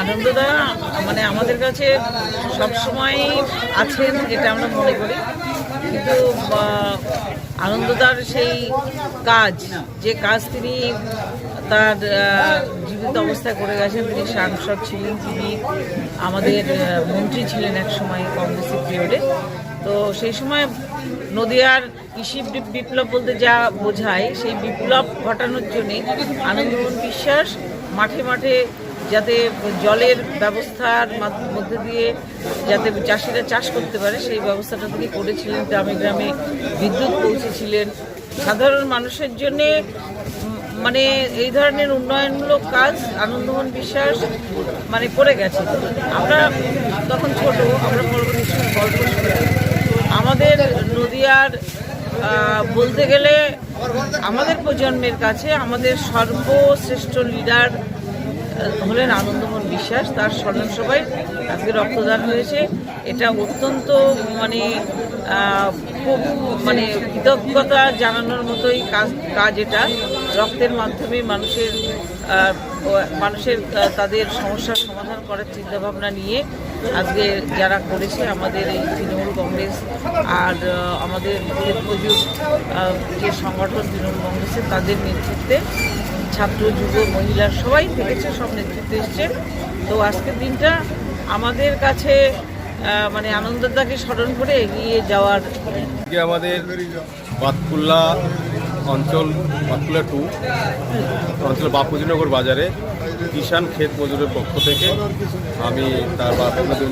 আনন্দদা মানে আমাদের কাছে সবসময় আছেন এটা আমরা মনে করি। কিন্তু আনন্দদার সেই কাজ, যে কাজ তিনি তার জীবিত অবস্থায় করে গেছেন, তিনি সাংসদ ছিলেন, তিনি আমাদের মন্ত্রী ছিলেন এক সময় কংগ্রেসের পিরিয়ডে। তো সেই সময় নদিয়ার কৃষি বিপ্লব বলতে যা বোঝায়, সেই বিপ্লব ঘটানোর জন্যে আনন্দমোহন বিশ্বাস মাঠে মাঠে যাতে জলের ব্যবস্থার মাধ- মধ্যে দিয়ে যাতে চাষিরা চাষ করতে পারে, সেই ব্যবস্থাটা তিনি করেছিলেন। গ্রামে গ্রামে বিদ্যুৎ পৌঁছেছিলেন। সাধারণ মানুষের জন্যে মানে এই ধরনের উন্নয়নমূলক কাজ আনন্দমোহন বিশ্বাস মানে করে গেছে। আমরা তখন ছোট, আমরা পরবর্তী গল্প আমাদের নদিয়ার বলতে গেলে আমাদের প্রজন্মের কাছে আমাদের সর্বশ্রেষ্ঠ লিডার হলেন আনন্দমোহন বিশ্বাস, তার স্মরণসভায় আজকে রক্তদান হয়েছে। এটা অত্যন্ত মানে খুব মানে কৃতজ্ঞতা জানানোর মতোই কাজ কাজ এটা। রক্তের মাধ্যমে মানুষের মানুষের তাদের সমস্যার সমাধান করার চিন্তাভাবনা নিয়ে আজকে যারা করেছে আমাদের এই তৃণমূল কংগ্রেস আর আমাদের প্রযুক্ত যে সংগঠন তৃণমূল কংগ্রেসের, তাদের নেতৃত্বে ছাত্র, যুব, মহিলা সবাই থেকেছে, সব নেতৃত্বে এসছে। তো আজকের দিনটা আমাদের কাছে মানে আনন্দদাকে স্মরণ করে এগিয়ে যাওয়ার আমাদের বাতকুল্লা অঞ্চল বাতকুল্লা টু অঞ্চল বাপুজিনগর বাজারে কিষাণ ক্ষেত মজুরের পক্ষ থেকে আমি তার বাপুজি দুই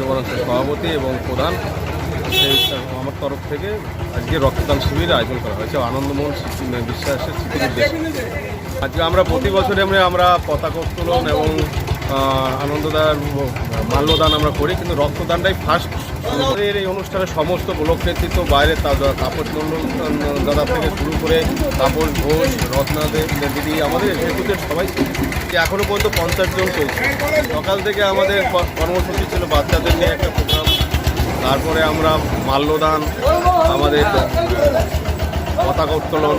সভাপতি এবং প্রধান। সেই আমার তরফ থেকে আজকে রক্তদান শিবির আয়োজন করা হয়েছে। আনন্দমোহন স্মৃতি- বিশ্বাসের স্মৃতি আজকে আমরা প্রতি বছরে আমরা পতাকা উত্তোলন এবং আহ, আনন্দদার মাল্যদান আমরা করি কিন্তু রক্তদানটাই ফার্স্ট আমাদের এই অনুষ্ঠানে সমস্ত ব্লক নেতৃত্ব বাইরে তাপস মণ্ডল দাদা থেকে শুরু করে তাপস ঘোষ রত্না দিদি আমাদের এক্সিকিউটিভ সবাই ছিল। এখনও পর্যন্ত পঞ্চাশ জন চলছে। সকাল থেকে আমাদের কর্মসূচি ছিল বাচ্চাদের নিয়ে একটা প্রোগ্রাম তারপরে আমরা মাল্যদান আমাদের পতাকা উত্তোলন